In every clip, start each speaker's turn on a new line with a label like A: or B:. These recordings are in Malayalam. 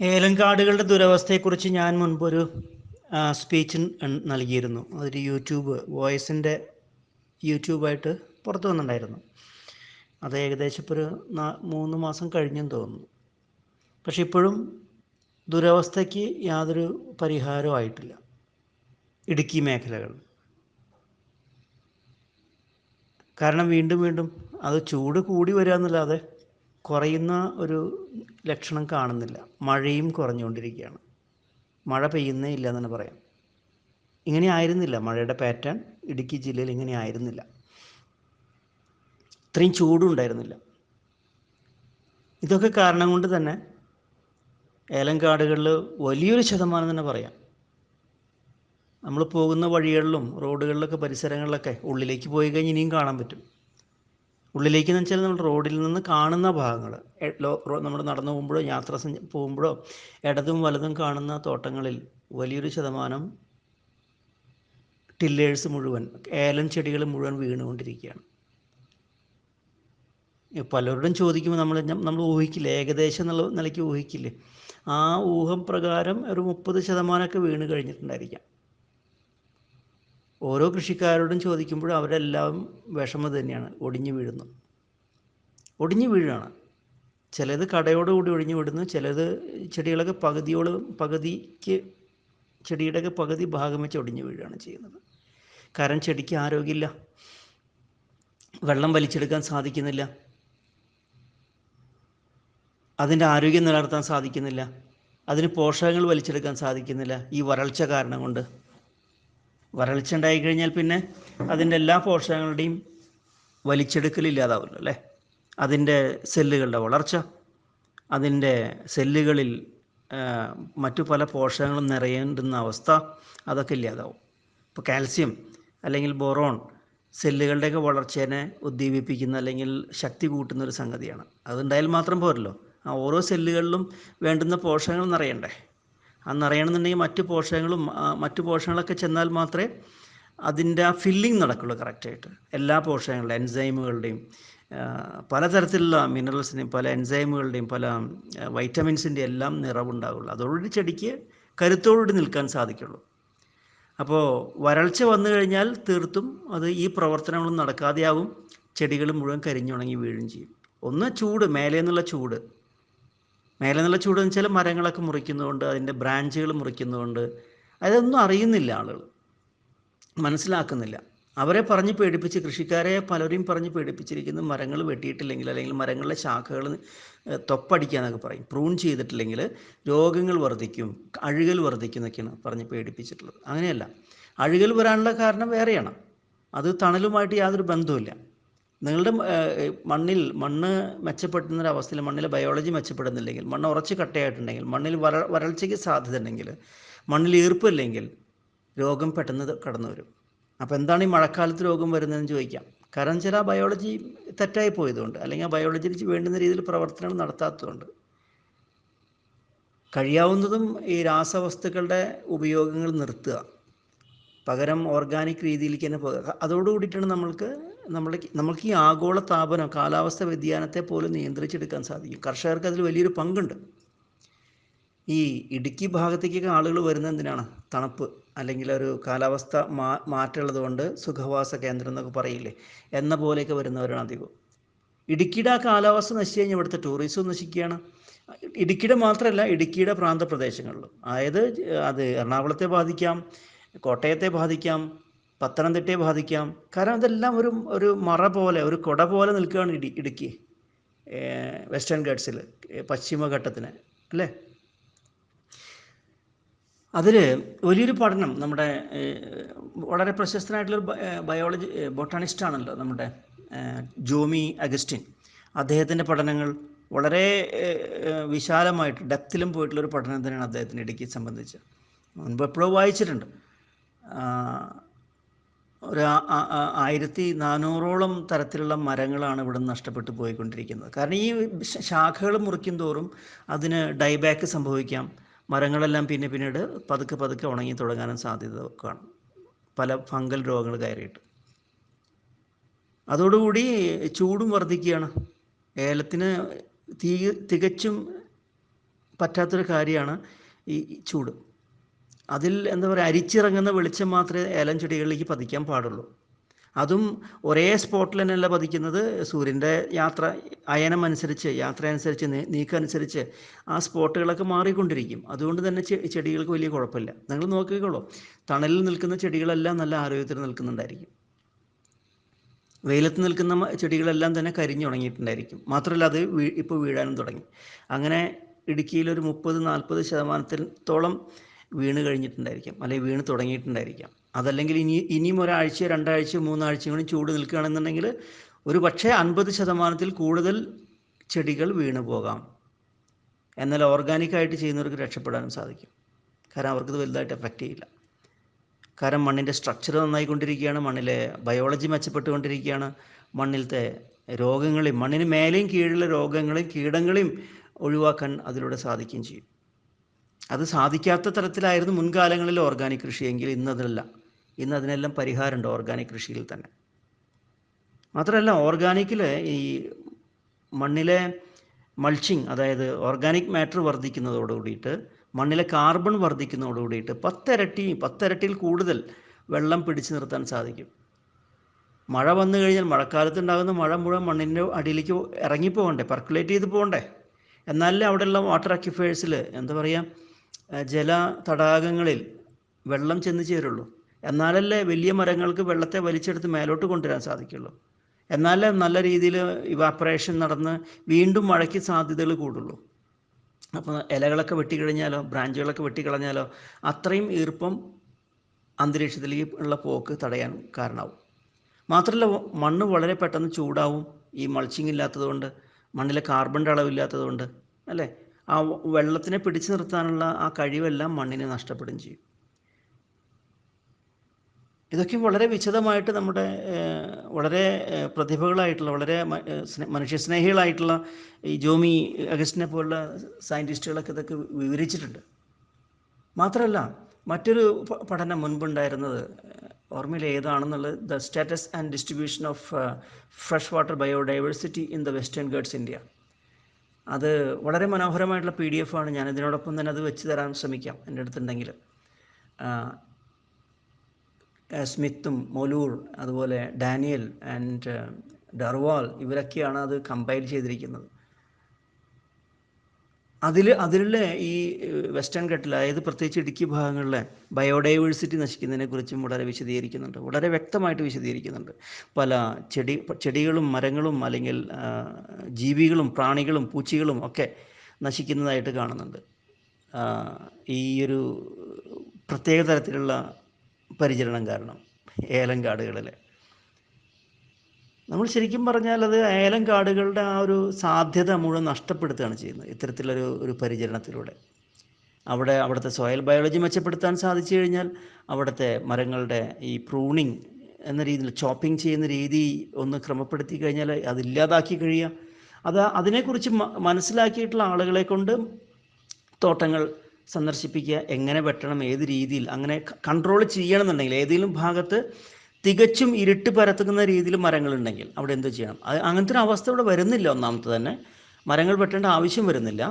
A: ഏലങ്കാടുകളുടെ ദുരവസ്ഥയെക്കുറിച്ച് ഞാൻ മുൻപൊരു സ്പീച്ച് നൽകിയിരുന്നു. അതൊരു യൂട്യൂബ് വോയിസിന്റെ യൂട്യൂബായിട്ട് പുറത്തു വന്നിട്ടുണ്ടായിരുന്നു. അത് ഏകദേശം ഇപ്പോൾ ഒരു മൂന്ന് മാസം കഴിഞ്ഞെന്ന് തോന്നുന്നു. പക്ഷെ ഇപ്പോഴും ദുരവസ്ഥയ്ക്ക് യാതൊരു പരിഹാരവും ആയിട്ടില്ല. ഇടുക്കി മേഖലകൾ. കാരണം വീണ്ടും വീണ്ടും അത് ചൂട് കൂടി വരിക എന്നല്ലാതെ കുറയുന്ന ഒരു ലക്ഷണം കാണുന്നില്ല. മഴയും കുറഞ്ഞുകൊണ്ടിരിക്കുകയാണ്. മഴ പെയ്യുന്നേ ഇല്ല എന്ന് തന്നെ പറയാം. ഇങ്ങനെ ആയിരുന്നില്ല. മഴയുടെ പാറ്റേൺ ഇടുക്കി ജില്ലയിൽ ഇങ്ങനെ ആയിരുന്നില്ല. ഇത്രയും ചൂടും ഉണ്ടായിരുന്നില്ല. ഇതൊക്കെ കാരണം കൊണ്ട് തന്നെ ഏലങ്കാടുകളിൽ വലിയൊരു ശതമാനം തന്നെ പറയാം. നമ്മൾ പോകുന്ന വഴികളിലും റോഡുകളിലൊക്കെ പരിസരങ്ങളിലൊക്കെ ഉള്ളിലേക്ക് പോയി കഴിഞ്ഞ് ഇനിയും കാണാൻ പറ്റും. ഉള്ളിലേക്ക് എന്ന് വെച്ചാൽ നമ്മൾ റോഡിൽ നിന്ന് കാണുന്ന ഭാഗങ്ങൾ. നമ്മൾ നടന്നു പോകുമ്പോഴോ യാത്ര പോകുമ്പോഴോ ഇടതും വലതും കാണുന്ന തോട്ടങ്ങളിൽ വലിയൊരു ശതമാനം ടില്ലേഴ്സ് മുഴുവൻ ഏലൻ ചെടികൾ മുഴുവൻ വീണുകൊണ്ടിരിക്കുകയാണ്. പലരോടും ചോദിക്കുമ്പോൾ നമ്മൾ നമ്മൾ ഊഹിക്കില്ല? ഏകദേശം എന്നുള്ള നിലയ്ക്ക് ഊഹിക്കില്ലേ? ആ ഊഹം പ്രകാരം ഒരു മുപ്പത് ശതമാനമൊക്കെ വീണ് കഴിഞ്ഞിട്ടുണ്ടായിരിക്കാം. ഓരോ കൃഷിക്കാരോടും ചോദിക്കുമ്പോഴും അവരെല്ലാം വിഷമം തന്നെയാണ്. ഒടിഞ്ഞു വീഴുന്നു. ഒടിഞ്ഞു വീഴാണ് ചിലത് കടയോടുകൂടി ഒടിഞ്ഞു വിടുന്നു ചിലത് ചെടികളൊക്കെ പകുതിയോട് പകുതിക്ക് ചെടിയുടെയൊക്കെ പകുതി ഭാഗം വെച്ച് ഒടിഞ്ഞു വീഴാണ് ചെയ്യുന്നത്. കാരണം ചെടിക്ക് ആരോഗ്യമില്ല. വെള്ളം വലിച്ചെടുക്കാൻ സാധിക്കുന്നില്ല. അതിന്റെ ആരോഗ്യം നിലനിർത്താൻ സാധിക്കുന്നില്ല. അതിന് പോഷകങ്ങൾ വലിച്ചെടുക്കാൻ സാധിക്കുന്നില്ല. ഈ വരൾച്ച കാരണം കൊണ്ട്. വരൾച്ച ഉണ്ടായി കഴിഞ്ഞാൽ പിന്നെ അതിന്റെ എല്ലാ പോഷകങ്ങളുടെയും വലിച്ചെടുക്കൽ ഇല്ലാതാവുമല്ലോ അല്ലേ? അതിന്റെ സെല്ലുകളുടെ വളർച്ച അതിന്റെ സെല്ലുകളിൽ മറ്റു പല പോഷകങ്ങളും നിറയേണ്ടുന്ന അവസ്ഥ അതൊക്കെ ഇല്ലാതാവും. ഇപ്പോൾ കാൽസ്യം അല്ലെങ്കിൽ ബോറോൺ സെല്ലുകളുടെയൊക്കെ വളർച്ചേനെ ഉദ്ദീപിപ്പിക്കുന്ന അല്ലെങ്കിൽ ശക്തി കൂട്ടുന്ന ഒരു സംഗതിയാണ്. അതുണ്ടായാൽ മാത്രം പോരല്ലോ. ആ ഓരോ സെല്ലുകളിലും വേണ്ടുന്ന പോഷകങ്ങൾ നിറയണ്ടേ? ആ നിറയണമെന്നുണ്ടെങ്കിൽ മറ്റു പോഷകങ്ങളും മറ്റു പോഷകങ്ങളൊക്കെ ചെന്നാൽ മാത്രമേ അതിന്റെ ആ ഫില്ലിംഗ് നടക്കുള്ളൂ കറക്റ്റായിട്ട് എല്ലാ പോഷകങ്ങളുടെയും എൻസൈമുകളുടെയും പലതരത്തിലുള്ള മിനറൽസിന്റെയും പല എൻസൈമുകളുടെയും പല വൈറ്റമിൻസിന്റെ എല്ലാം നിറവുണ്ടാവുള്ളൂ. അതോടുകൂടി ചെടിക്ക് കരുത്തോടുകൂടി നിൽക്കാൻ സാധിക്കുള്ളൂ. അപ്പോൾ വരൾച്ച വന്നു കഴിഞ്ഞാൽ തീർത്തും അത് ഈ പ്രവർത്തനങ്ങളും നടക്കാതെയാവും. ചെടികൾ മുഴുവൻ കരിഞ്ഞുണങ്ങി വീഴുകയും ചെയ്യും. ഒന്ന് ചൂട് മേലെ നിന്നുള്ള ചൂട്. മേലെ നല്ല ചൂട് എന്ന് വെച്ചാൽ മരങ്ങളൊക്കെ മുറിക്കുന്നതുകൊണ്ട് അതിന്റെ ബ്രാഞ്ചുകൾ മുറിക്കുന്നതുകൊണ്ട്. അതൊന്നും അറിയുന്നില്ല ആളുകൾ. മനസ്സിലാക്കുന്നില്ല. അവരെ പറഞ്ഞ് പേടിപ്പിച്ച് കൃഷിക്കാരെ പലരെയും പറഞ്ഞ് പേടിപ്പിച്ചിരിക്കുന്നത് മരങ്ങൾ വെട്ടിയിട്ടില്ലെങ്കിൽ അല്ലെങ്കിൽ മരങ്ങളുടെ ശാഖകൾ എന്നൊക്കെ പറയും. പ്രൂൺ ചെയ്തിട്ടില്ലെങ്കിൽ രോഗങ്ങൾ വർദ്ധിക്കും അഴുകൽ വർദ്ധിക്കും എന്നൊക്കെയാണ് പറഞ്ഞ് പേടിപ്പിച്ചിട്ടുള്ളത്. അങ്ങനെയല്ല. അഴുകൽ വരാനുള്ള കാരണം വേറെയാണ്. അത് തണലുമായിട്ട് യാതൊരു ബന്ധവുമില്ല. നിങ്ങളുടെ മണ്ണിൽ മണ്ണ് മെച്ചപ്പെടുന്ന ഒരു അവസ്ഥയിൽ മണ്ണിലെ ബയോളജി മെച്ചപ്പെടുന്നില്ലെങ്കിൽ മണ്ണ് ഉറച്ച് കട്ടയായിട്ടുണ്ടെങ്കിൽ മണ്ണിൽ വര വരൾച്ചയ്ക്ക് സാധ്യത ഉണ്ടെങ്കിൽ മണ്ണിൽ ഈർപ്പില്ലെങ്കിൽ രോഗം പെട്ടെന്ന് കടന്നു വരും. അപ്പോൾ എന്താണ് ഈ മഴക്കാലത്ത് രോഗം വരുന്നതെന്ന് ചോദിക്കാം. കാരണം ചില ബയോളജി തെറ്റായി പോയതുകൊണ്ട് അല്ലെങ്കിൽ ആ ബയോളജിക്ക് വേണ്ടുന്ന രീതിയിൽ പ്രവർത്തനം നടത്താത്തതുകൊണ്ട് കഴിയാവുന്നതും ഈ രാസവസ്തുക്കളുടെ ഉപയോഗങ്ങൾ നിർത്തുക. പകരം ഓർഗാനിക് രീതിയിലേക്ക് തന്നെ പോകുക അതോടുകൂടിയിട്ടാണ് നമ്മൾക്ക് നമ്മൾ നമ്മൾക്ക് ഈ ആഗോള താപനം കാലാവസ്ഥ വ്യതിയാനത്തെ പോലും നിയന്ത്രിച്ചെടുക്കാൻ സാധിക്കും. കർഷകർക്ക് അതിൽ വലിയൊരു പങ്കുണ്ട്. ഈ ഇടുക്കി ഭാഗത്തേക്കൊക്കെ ആളുകൾ വരുന്ന എന്തിനാണ്? തണുപ്പ് അല്ലെങ്കിൽ ഒരു കാലാവസ്ഥ മാ മാറ്റമുള്ളത് കൊണ്ട് സുഖവാസ കേന്ദ്രം എന്നൊക്കെ പറയില്ലേ? എന്ന പോലെയൊക്കെ വരുന്നവരാണ് അധികം ഇടുക്കിയുടെ ആ കാലാവസ്ഥ നശിച്ചു കഴിഞ്ഞാൽ ഇവിടുത്തെ ടൂറിസം നശിക്കുകയാണ്. ഇടുക്കിയുടെ മാത്രമല്ല ഇടുക്കിയുടെ പ്രാന്തപ്രദേശങ്ങളിലും. അതായത് അത് എറണാകുളത്തെ ബാധിക്കാം കോട്ടയത്തെ ബാധിക്കാം പത്തനംതിട്ടയെ ബാധിക്കാം. കാരണം ഇതെല്ലാം ഒരു ഒരു മറ പോലെ ഒരു കൊട പോലെ നിൽക്കുകയാണ് ഇടി ഇടുക്കി വെസ്റ്റേൺ ഗട്ട്സിൽ പശ്ചിമഘട്ടത്തിന് അല്ലേ? അതിൽ വലിയൊരു പഠനം നമ്മുടെ വളരെ പ്രശസ്തനായിട്ടുള്ളൊരു ബയോളജി ബോട്ടാണിസ്റ്റ് ആണല്ലോ നമ്മുടെ ജോമി അഗസ്റ്റിൻ. അദ്ദേഹത്തിന്റെ പഠനങ്ങൾ വളരെ വിശാലമായിട്ട് ഡെപ്തിലും പോയിട്ടുള്ളൊരു പഠനം തന്നെയാണ് അദ്ദേഹത്തിന്റെ ഇടുക്കി സംബന്ധിച്ച്. മുൻപ് എപ്പോഴോ വായിച്ചിട്ടുണ്ട്. ഒരു ആയിരത്തി നാനൂറോളം തരത്തിലുള്ള മരങ്ങളാണ് ഇവിടെ നഷ്ടപ്പെട്ടു പോയിക്കൊണ്ടിരിക്കുന്നത്. കാരണം ഈ ശാഖകൾ മുറിക്കും തോറും അതിന് ഡൈബാക്ക് സംഭവിക്കാം. മരങ്ങളെല്ലാം പിന്നെ പിന്നീട് പതുക്കെ പതുക്കെ ഉണങ്ങി തുടങ്ങാനും സാധ്യത കാണും. പല ഫംഗൽ രോഗങ്ങൾ കയറിയിട്ട്. അതോടുകൂടി ചൂടും വർദ്ധിക്കുകയാണ്. ഏലത്തിന് തീ തികച്ചും പറ്റാത്തൊരു കാര്യമാണ് ഈ ചൂട്. അതിൽ എന്താ പറയുക അരിച്ചിറങ്ങുന്ന വെളിച്ചം മാത്രമേ ഏലം ചെടികളിലേക്ക് പതിക്കാൻ പാടുള്ളൂ. അതും ഒരേ സ്പോട്ടിൽ തന്നെയല്ല പതിക്കുന്നത്. സൂര്യന്റെ യാത്ര അയനം അനുസരിച്ച് യാത്ര അനുസരിച്ച് നീക്കം അനുസരിച്ച് ആ സ്പോട്ടുകളൊക്കെ മാറിക്കൊണ്ടിരിക്കും. അതുകൊണ്ട് തന്നെ ചെടികൾക്ക് വലിയ കുഴപ്പമില്ല. നിങ്ങൾ നോക്കിക്കോളൂ. തണലിൽ നിൽക്കുന്ന ചെടികളെല്ലാം നല്ല ആരോഗ്യത്തിൽ നിൽക്കുന്നുണ്ടായിരിക്കും. വെയിലത്ത് നിൽക്കുന്ന ചെടികളെല്ലാം തന്നെ കരിഞ്ഞു കരിഞ്ഞുണങ്ങിയിട്ടുണ്ടായിരിക്കും മാത്രമല്ല അത് വീ ഇപ്പോൾ വീഴാനും തുടങ്ങി. അങ്ങനെ ഇടുക്കിയിൽ ഒരു മുപ്പത് നാൽപ്പത് ശതമാനത്തോളം വീണ് കഴിഞ്ഞിട്ടുണ്ടായിരിക്കാം അല്ലെങ്കിൽ വീണ് തുടങ്ങിയിട്ടുണ്ടായിരിക്കാം. അതല്ലെങ്കിൽ ഇനി ഇനിയും ഒരാഴ്ച രണ്ടാഴ്ച കൂടി ചൂട് നിൽക്കുകയാണെന്നുണ്ടെങ്കിൽ ഒരു പക്ഷേ അൻപത് ശതമാനത്തിൽ കൂടുതൽ ചെടികൾ വീണു പോകാം. എന്നാൽ ഓർഗാനിക്കായിട്ട് ചെയ്യുന്നവർക്ക് രക്ഷപ്പെടാനും സാധിക്കും. കാരണം അവർക്കത് വലുതായിട്ട് എഫക്റ്റ് ചെയ്യില്ല. കാരണം മണ്ണിന്റെ സ്ട്രക്ചർ നന്നായിക്കൊണ്ടിരിക്കുകയാണ് മണ്ണിലെ ബയോളജി മെച്ചപ്പെട്ടുകൊണ്ടിരിക്കുകയാണ് മണ്ണിലത്തെ രോഗങ്ങളെയും മണ്ണിന് മേലെയും കീഴിലുള്ള രോഗങ്ങളെയും കീടങ്ങളെയും ഒഴിവാക്കാൻ അതിലൂടെ സാധിക്കുകയും ചെയ്യും. അത് സാധിക്കാത്ത തരത്തിലായിരുന്നു മുൻകാലങ്ങളിൽ ഓർഗാനിക് കൃഷിയെങ്കിൽ ഇന്നതല്ല. ഇന്ന് അതിനെല്ലാം പരിഹാരമുണ്ട് ഓർഗാനിക് കൃഷിയിൽ തന്നെ. മാത്രമല്ല ഓർഗാനിക്കിൽ ഈ മണ്ണിലെ മൾച്ചിങ് അതായത് ഓർഗാനിക് മാറ്റർ വർദ്ധിക്കുന്നതോട് കൂടിയിട്ട് മണ്ണിലെ കാർബൺ വർദ്ധിക്കുന്നതോട് കൂടിയിട്ട് പത്തിരട്ടി പത്തിരട്ടിയിൽ കൂടുതൽ വെള്ളം പിടിച്ചു നിർത്താൻ സാധിക്കും. മഴ വന്നു കഴിഞ്ഞാൽ മഴക്കാലത്ത് ഉണ്ടാകുന്ന മഴ മുഴുവൻ മണ്ണിന്റെ അടിയിലേക്ക് ഇറങ്ങിപ്പോകണ്ടേ പെർക്കുലേറ്റ് ചെയ്ത് പോകണ്ടേ? എന്നാലേ അവിടെയുള്ള വാട്ടർ അക്യുഫേഴ്സിൽ എന്താ പറയുക ജല തടാകങ്ങളിൽ വെള്ളം ചെന്ന് ചേരുള്ളൂ. എന്നാലല്ലേ വലിയ മരങ്ങൾക്ക് വെള്ളത്തെ വലിച്ചെടുത്ത് മേലോട്ട് കൊണ്ടുവരാൻ സാധിക്കുള്ളൂ. എന്നാലേ നല്ല രീതിയിൽ ഇവാപ്പറേഷൻ നടന്ന് വീണ്ടും മഴയ്ക്ക് സാധ്യതകൾ കൂടുള്ളൂ. അപ്പോൾ ഇലകളൊക്കെ വെട്ടിക്കഴിഞ്ഞാലോ ബ്രാഞ്ചുകളൊക്കെ വെട്ടിക്കളഞ്ഞാലോ അത്രയും ഈർപ്പം അന്തരീക്ഷത്തിലേക്ക് ഉള്ള പോക്ക് തടയാൻ കാരണമാവും. മാത്രമല്ല മണ്ണ് വളരെ പെട്ടെന്ന് ചൂടാവും. ഈ മൾച്ചിങ് ഇല്ലാത്തതുകൊണ്ട് മണ്ണിലെ കാർബണിന്റെ അളവില്ലാത്തതുകൊണ്ട് അല്ലേ? ആ വെള്ളത്തിനെ പിടിച്ചു നിർത്താനുള്ള ആ കഴിവെല്ലാം മണ്ണിനെ നഷ്ടപ്പെടുകയും ചെയ്യും. ഇതൊക്കെ വളരെ വിശദമായിട്ട് നമ്മുടെ വളരെ പ്രതിഭകളായിട്ടുള്ള വളരെ മനുഷ്യസ്നേഹികളായിട്ടുള്ള ഈ ജോമി അഗസ്റ്റിനെ പോലുള്ള സയന്റിസ്റ്റുകളൊക്കെ ഇതൊക്കെ വിവരിച്ചിട്ടുണ്ട്. മാത്രമല്ല മറ്റൊരു പഠനം മുൻപുണ്ടായിരുന്നത് ഓർമ്മയിൽ ഏതാണെന്നുള്ളത് the status and distribution of fresh water biodiversity in the Western Ghats India. അത് വളരെ മനോഹരമായിട്ടുള്ള പി ഡി എഫ് ആണ് ഞാൻ ഇതിനോടൊപ്പം തന്നെ അത് വെച്ച് തരാൻ ശ്രമിക്കാം എന്റെ അടുത്തുണ്ടെങ്കിൽ. സ്മിത്തും മൊലൂർ അതുപോലെ ഡാനിയൽ ആൻഡ് ഡർവാൾ ഇവരൊക്കെയാണ് അത് കമ്പൈൽ ചെയ്തിരിക്കുന്നത്. അതിൽ അതിലുള്ള ഈ വെസ്റ്റേൺ ഘട്ടിൽ അതായത് പ്രത്യേകിച്ച് ഇടുക്കി ഭാഗങ്ങളിലെ ബയോഡൈവേഴ്സിറ്റി നശിക്കുന്നതിനെ കുറിച്ചും വളരെ വിശദീകരിക്കുന്നുണ്ട്. വളരെ വ്യക്തമായിട്ട് വിശദീകരിക്കുന്നുണ്ട്. പല ചെടി ചെടികളും മരങ്ങളും അല്ലെങ്കിൽ ജീവികളും പ്രാണികളും പൂച്ചകളും ഒക്കെ നശിക്കുന്നതായിട്ട് കാണുന്നുണ്ട്. ഈ ഒരു പ്രത്യേക തരത്തിലുള്ള പരിചരണം കാരണം ഏലം കാടുകളിലെ. നമ്മൾ ശരിക്കും പറഞ്ഞാൽ അത് ഏലം കാടുകളുടെ ആ ഒരു സാധ്യത മുഴുവൻ നഷ്ടപ്പെടുത്തുകയാണ് ചെയ്യുന്നത് ഇത്തരത്തിലൊരു ഒരു പരിചരണത്തിലൂടെ. അവിടെ അവിടുത്തെ സോയിൽ ബയോളജി മെച്ചപ്പെടുത്താൻ സാധിച്ചു കഴിഞ്ഞാൽ അവിടുത്തെ മരങ്ങളുടെ ഈ പ്രൂണിങ് എന്ന രീതിയിൽ ചോപ്പിംഗ് ചെയ്യുന്ന രീതി ഒന്ന് ക്രമപ്പെടുത്തി കഴിഞ്ഞാൽ അതില്ലാതാക്കി കഴിയുക. അത് അതിനെക്കുറിച്ച് മനസ്സിലാക്കിയിട്ടുള്ള ആളുകളെ കൊണ്ട് തോട്ടങ്ങൾ സന്ദർശിപ്പിക്കുക എങ്ങനെ വെട്ടണം ഏത് രീതിയിൽ അങ്ങനെ കൺട്രോൾ ചെയ്യണമെന്നുണ്ടെങ്കിൽ ഏതെങ്കിലും ഭാഗത്ത് തികച്ചും ഇരുട്ട് പരത്തുന്ന രീതിയിൽ മരങ്ങളുണ്ടെങ്കിൽ അവിടെ എന്ത് ചെയ്യണം? അത് അങ്ങനത്തെ ഒരു അവസ്ഥ ഇവിടെ വരുന്നില്ല ഒന്നാമത്തെ തന്നെ. മരങ്ങൾ വെട്ടേണ്ട ആവശ്യം വരുന്നില്ല.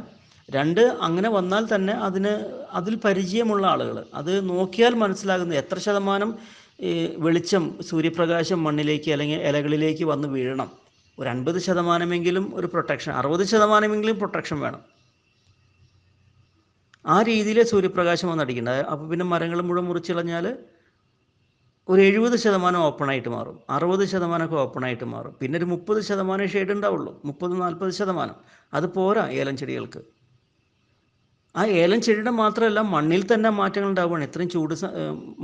A: രണ്ട് അങ്ങനെ വന്നാൽ തന്നെ അതിന് അതിൽ പരിചയമുള്ള ആളുകൾ. അത് നോക്കിയാൽ മനസ്സിലാകുന്നത് എത്ര ശതമാനം വെളിച്ചം സൂര്യപ്രകാശം മണ്ണിലേക്ക് അല്ലെങ്കിൽ ഇലകളിലേക്ക് വന്ന് വീഴണം. ഒരു അൻപത് ശതമാനമെങ്കിലും ഒരു പ്രൊട്ടക്ഷൻ അറുപത് ശതമാനമെങ്കിലും പ്രൊട്ടക്ഷൻ വേണം. ആ രീതിയിലെ സൂര്യപ്രകാശം വന്നടിക്കേണ്ടത് അപ്പോൾ പിന്നെ മരങ്ങൾ മുഴുവൻ മുറിച്ചിളഞ്ഞാൽ ഒരു എഴുപത് ശതമാനം ഓപ്പണായിട്ട് മാറും. അറുപത് ശതമാനമൊക്കെ ഓപ്പണായിട്ട് മാറും. പിന്നെ ഒരു മുപ്പത് ശതമാനം ഷെയ്ഡ് ഉണ്ടാവുള്ളൂ. മുപ്പത് നാൽപ്പത് ശതമാനം. അത് പോരാ ഏലം ചെടികൾക്ക്. ആ ഏലം ചെടിയുടെ മാത്രമല്ല മണ്ണിൽ തന്നെ മാറ്റങ്ങൾ ഉണ്ടാവുകയാണ്. എത്രയും ചൂട്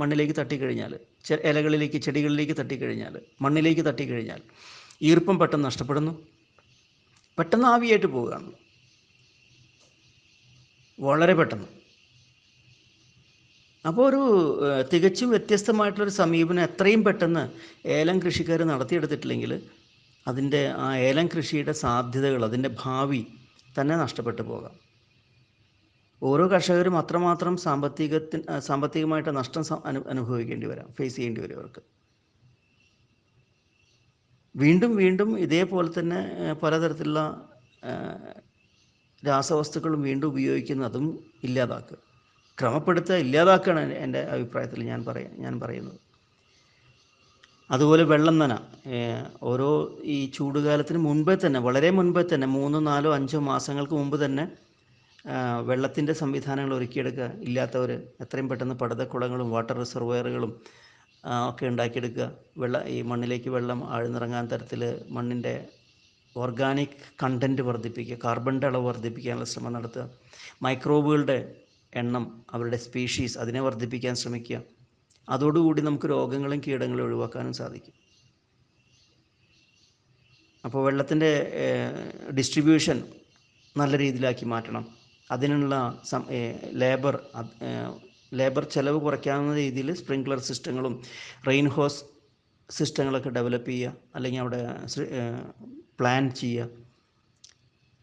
A: മണ്ണിലേക്ക് തട്ടിക്കഴിഞ്ഞാൽ ഇലകളിലേക്ക് ചെടികളിലേക്ക് തട്ടിക്കഴിഞ്ഞാൽ മണ്ണിലേക്ക് തട്ടിക്കഴിഞ്ഞാൽ ഈർപ്പം പെട്ടെന്ന് നഷ്ടപ്പെടുന്നു. പെട്ടെന്ന് ആവിയായിട്ട് പോവുകയാണ് വളരെ പെട്ടെന്ന്. അപ്പോൾ ഒരു തികച്ചും വ്യത്യസ്തമായിട്ടുള്ളൊരു സമീപനം എത്രയും പെട്ടെന്ന് ഏലം കൃഷിക്കാർ നടത്തിയെടുത്തിട്ടില്ലെങ്കിൽ അതിന്റെ ആ ഏലം കൃഷിയുടെ സാധ്യതകൾ അതിന്റെ ഭാവി തന്നെ നഷ്ടപ്പെട്ടു പോകാം. ഓരോ കർഷകരും അത്രമാത്രം സാമ്പത്തികത്തിന് സാമ്പത്തികമായിട്ട് നഷ്ടം അനു അനുഭവിക്കേണ്ടി വരാം ഫേസ് ചെയ്യേണ്ടി വരും അവർക്ക്. വീണ്ടും വീണ്ടും ഇതേപോലെ തന്നെ പലതരത്തിലുള്ള രാസവസ്തുക്കളും വീണ്ടും ഉപയോഗിക്കുന്നതും ഇല്ലാതാക്കുക. ക്രമപ്പെടുത്തുക ഇല്ലാതാക്കുകയാണ് എന്റെ അഭിപ്രായത്തിൽ ഞാൻ പറയാം ഞാൻ പറയുന്നത്. അതുപോലെ വെള്ളം നന. ഓരോ ഈ ചൂടുകാലത്തിന് മുൻപേ തന്നെ വളരെ മുൻപേ തന്നെ മൂന്നോ നാലോ അഞ്ചോ മാസങ്ങൾക്ക് മുമ്പ് തന്നെ വെള്ളത്തിന്റെ സംവിധാനങ്ങൾ ഒരുക്കിയെടുക്കുക. ഇല്ലാത്തവർ എത്രയും പെട്ടെന്ന് പടുതക്കുളങ്ങളും വാട്ടർ റിസർവയറുകളും ഒക്കെ ഉണ്ടാക്കിയെടുക്കുക. വെള്ള ഈ മണ്ണിലേക്ക് വെള്ളം ആഴ്ന്നിറങ്ങാൻ തരത്തിൽ മണ്ണിന്റെ ഓർഗാനിക് കണ്ടന്റ് വർദ്ധിപ്പിക്കുക കാർബണിന്റെ അളവ് വർദ്ധിപ്പിക്കാനുള്ള ശ്രമം നടത്തുക. മൈക്രോബുകളുടെ എണ്ണം അവരുടെ സ്പീഷീസ് അതിനെ വർദ്ധിപ്പിക്കാൻ ശ്രമിക്കുക. അതോടുകൂടി നമുക്ക് രോഗങ്ങളും കീടങ്ങളും ഒഴിവാക്കാനും സാധിക്കും. അപ്പോൾ വെള്ളത്തിന്റെ ഡിസ്ട്രിബ്യൂഷൻ നല്ല രീതിയിലാക്കി മാറ്റണം. അതിനുള്ള ലേബർ ലേബർ ചെലവ് കുറയ്ക്കാവുന്ന രീതിയിൽ സ്പ്രിങ്ക്ലർ സിസ്റ്റങ്ങളും റെയിൻ ഹോസ് സിസ്റ്റങ്ങളൊക്കെ ഡെവലപ്പ് ചെയ്യുക. അല്ലെങ്കിൽ അവിടെ പ്ലാൻ ചെയ്യുക.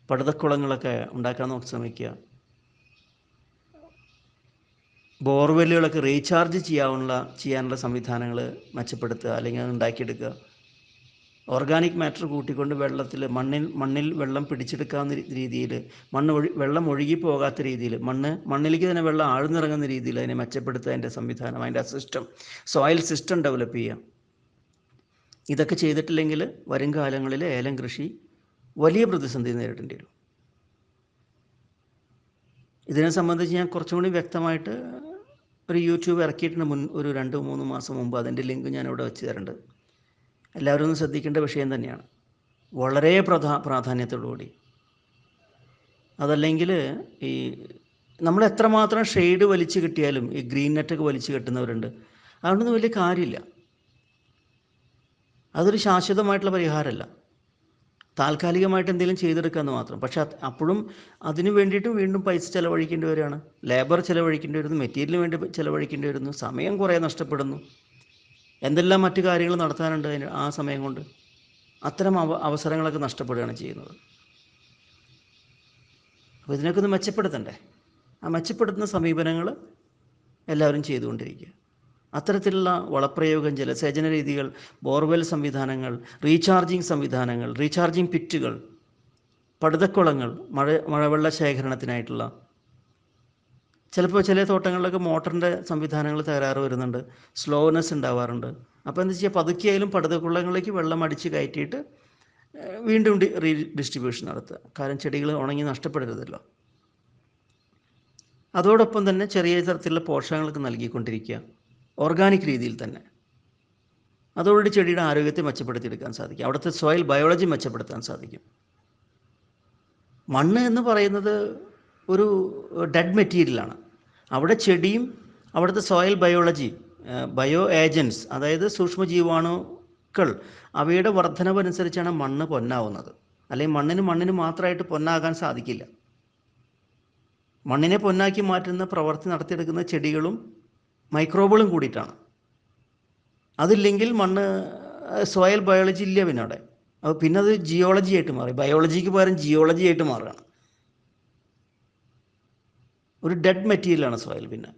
A: പടുതക്കുളങ്ങളൊക്കെ ഉണ്ടാക്കാൻ നോക്കി ശ്രമിക്കുക. ബോർവെല്ലുകളൊക്കെ റീചാർജ് ചെയ്യാനുള്ള ചെയ്യാനുള്ള സംവിധാനങ്ങൾ മെച്ചപ്പെടുത്തുക അല്ലെങ്കിൽ അത് ഉണ്ടാക്കിയെടുക്കുക. ഓർഗാനിക് മാറ്റർ കൂട്ടിക്കൊണ്ട് വെള്ളത്തിൽ മണ്ണിൽ മണ്ണിൽ വെള്ളം പിടിച്ചെടുക്കാവുന്ന രീതിയിൽ മണ്ണ് ഒഴി വെള്ളം ഒഴുകി പോകാത്ത രീതിയിൽ മണ്ണ് മണ്ണിലേക്ക് തന്നെ വെള്ളം ആഴ്ന്നിറങ്ങുന്ന രീതിയിൽ അതിനെ മെച്ചപ്പെടുത്തുക അതിന്റെ സംവിധാനം അതിന്റെ സിസ്റ്റം സോയിൽ സിസ്റ്റം ഡെവലപ്പ് ചെയ്യുക. ഇതൊക്കെ ചെയ്തിട്ടില്ലെങ്കിൽ വരും കാലങ്ങളിൽ ഏലം കൃഷി വലിയ പ്രതിസന്ധി നേരിടേണ്ടി വരും. ഇതിനെ സംബന്ധിച്ച് ഞാൻ കുറച്ചും കൂടി വ്യക്തമായിട്ട് ഒരു യൂട്യൂബ് ഇറക്കിയിട്ടുണ്ട് മുൻ ഒരു രണ്ട് മൂന്ന് മാസം മുമ്പ്. അതിന്റെ ലിങ്ക് ഞാൻ ഇവിടെ വെച്ച് തരുന്നുണ്ട് എല്ലാവരും ഒന്ന് ശ്രദ്ധിക്കേണ്ട വിഷയം തന്നെയാണ്. വളരെ പ്രധാ പ്രാധാന്യത്തോടുകൂടി. അതല്ലെങ്കിൽ ഈ നമ്മൾ എത്രമാത്രം ഷെയ്ഡ് വലിച്ചു കിട്ടിയാലും ഈ ഗ്രീൻ നെറ്റൊക്കെ വലിച്ചു കെട്ടുന്നവരുണ്ട്. അതുകൊണ്ടൊന്നും വലിയ കാര്യമില്ല. അതൊരു ശാശ്വതമായിട്ടുള്ള പരിഹാരമല്ല. താൽക്കാലികമായിട്ട് എന്തെങ്കിലും ചെയ്തെടുക്കാമെന്ന് മാത്രം. പക്ഷെ അപ്പോഴും അതിന് വേണ്ടിയിട്ട് വീണ്ടും പൈസ ചിലവഴിക്കേണ്ടി വരികയാണ്. ലേബർ ചിലവഴിക്കേണ്ടി വരുന്നു മെറ്റീരിയലിന് വേണ്ടി ചിലവഴിക്കേണ്ടി വരുന്നു സമയം കുറേ നഷ്ടപ്പെടുന്നു. എന്തെല്ലാം മറ്റു കാര്യങ്ങൾ നടത്താനുണ്ട് അതിന് ആ സമയം കൊണ്ട്? അത്തരം അവ അവസരങ്ങളൊക്കെ നഷ്ടപ്പെടുകയാണ് ചെയ്യുന്നത്. അപ്പോൾ ഇതിനൊക്കെ ഒന്ന് മെച്ചപ്പെടുത്തണ്ടേ? ആ മെച്ചപ്പെടുത്തുന്ന സമീപനങ്ങൾ എല്ലാവരും ചെയ്തുകൊണ്ടിരിക്കുക. അത്തരത്തിലുള്ള വളപ്രയോഗം ജലസേചന രീതികൾ ബോർവെൽ സംവിധാനങ്ങൾ റീചാർജിംഗ് സംവിധാനങ്ങൾ റീചാർജിംഗ് പിറ്റുകൾ പടുതക്കുളങ്ങൾ മഴ മഴവെള്ള ശേഖരണത്തിനായിട്ടുള്ള ചിലപ്പോൾ ചില തോട്ടങ്ങളിലൊക്കെ മോട്ടറിന്റെ സംവിധാനങ്ങൾ തകരാറ് വരുന്നുണ്ട് സ്ലോനെസ് ഉണ്ടാവാറുണ്ട്. അപ്പോൾ എന്താ ചെയ്യുക പതുക്കിയായാലും പടുതക്കുളങ്ങളിലേക്ക് വെള്ളം അടിച്ച് കയറ്റിയിട്ട് വീണ്ടും റീ ഡിസ്ട്രിബ്യൂഷൻ നടത്തുക. കാരണം ചെടികൾ ഉണങ്ങി നഷ്ടപ്പെടരുതല്ലോ. അതോടൊപ്പം തന്നെ ചെറിയ തരത്തിലുള്ള പോഷകങ്ങൾക്ക് നൽകിക്കൊണ്ടിരിക്കുക. ഓർഗാനിക് രീതിയിൽ തന്നെ. അതോടുകൂടി ചെടിയുടെ ആരോഗ്യത്തെ മെച്ചപ്പെടുത്തിയെടുക്കാൻ സാധിക്കും. അവിടുത്തെ സോയിൽ ബയോളജി മെച്ചപ്പെടുത്താൻ സാധിക്കും. മണ്ണ് എന്ന് പറയുന്നത് ഒരു ഡെഡ് മെറ്റീരിയലാണ് അവിടെ ചെടിയും അവിടുത്തെ സോയിൽ ബയോളജി ബയോ ഏജൻസ് അതായത് സൂക്ഷ്മജീവാണുക്കൾ അവയുടെ വർധനവനുസരിച്ചാണ് മണ്ണ് പൊന്നാവുന്നത്. അല്ലെങ്കിൽ മണ്ണിന് മണ്ണിന് മാത്രമായിട്ട് പൊന്നാകാൻ സാധിക്കില്ല. മണ്ണിനെ പൊന്നാക്കി മാറ്റുന്ന പ്രവർത്തി നടത്തിയെടുക്കുന്ന ചെടികളും മൈക്രോബുകളും കൂടിയിട്ടാണ്. അതില്ലെങ്കിൽ മണ്ണ് സോയൽ ബയോളജി ഇല്ല പിന്നെ അവിടെ. അപ്പോൾ പിന്നെ അത് ജിയോളജി ആയിട്ട് മാറി. ബയോളജിക്ക് പകരം ജിയോളജി ആയിട്ട് മാറുകയാണ്. ഒരു ഡെഡ് മെറ്റീരിയലാണ് സോയിൽ പിന്നെ.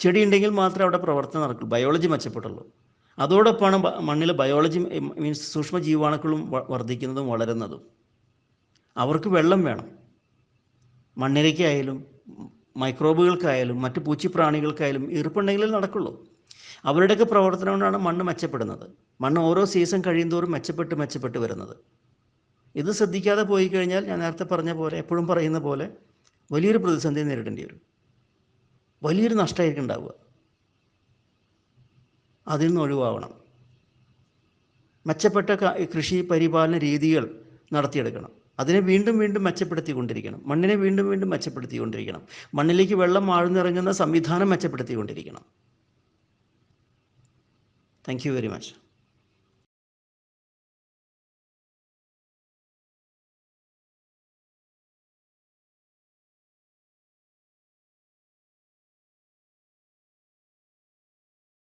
A: ചെടി ഉണ്ടെങ്കിൽ മാത്രമേ അവിടെ പ്രവർത്തനം നടക്കൂ. ബയോളജി മെച്ചപ്പെട്ടുള്ളൂ. അതോടൊപ്പമാണ് മണ്ണിൽ ബയോളജി മീൻസ് സൂക്ഷ്മ ജീവാണുക്കളും വർദ്ധിക്കുന്നതും വളരുന്നതും. അവർക്ക് വെള്ളം വേണം. മണ്ണിലേക്കായാലും മൈക്രോബുകൾക്കായാലും മറ്റ് പൂച്ചിപ്രാണികൾക്കായാലും ഈർപ്പുണ്ടെങ്കിലേ നടക്കുള്ളൂ. അവരുടെയൊക്കെ പ്രവർത്തനം കൊണ്ടാണ് മണ്ണ് മെച്ചപ്പെടുന്നത്. മണ്ണ് ഓരോ സീസൺ കഴിയുന്തോറും മെച്ചപ്പെട്ട് മെച്ചപ്പെട്ട് വരുന്നത്. ഇത് ശ്രദ്ധിക്കാതെ പോയി കഴിഞ്ഞാൽ ഞാൻ നേരത്തെ പറഞ്ഞ പോലെ എപ്പോഴും പറയുന്ന പോലെ വലിയൊരു പ്രതിസന്ധി നേരിടേണ്ടി വരും. വലിയൊരു നഷ്ടമായിരിക്കും ഉണ്ടാവുക. അതിൽ നിന്ന് ഒഴിവാവണം. മെച്ചപ്പെട്ട കൃഷി പരിപാലന രീതികൾ നടത്തിയെടുക്കണം. അതിനെ വീണ്ടും വീണ്ടും മെച്ചപ്പെടുത്തിക്കൊണ്ടിരിക്കണം. മണ്ണിനെ വീണ്ടും വീണ്ടും മെച്ചപ്പെടുത്തിക്കൊണ്ടിരിക്കണം. മണ്ണിലേക്ക് വെള്ളം ആഴ്ന്നിറങ്ങുന്ന സംവിധാനം മെച്ചപ്പെടുത്തിക്കൊണ്ടിരിക്കണം. Thank you very much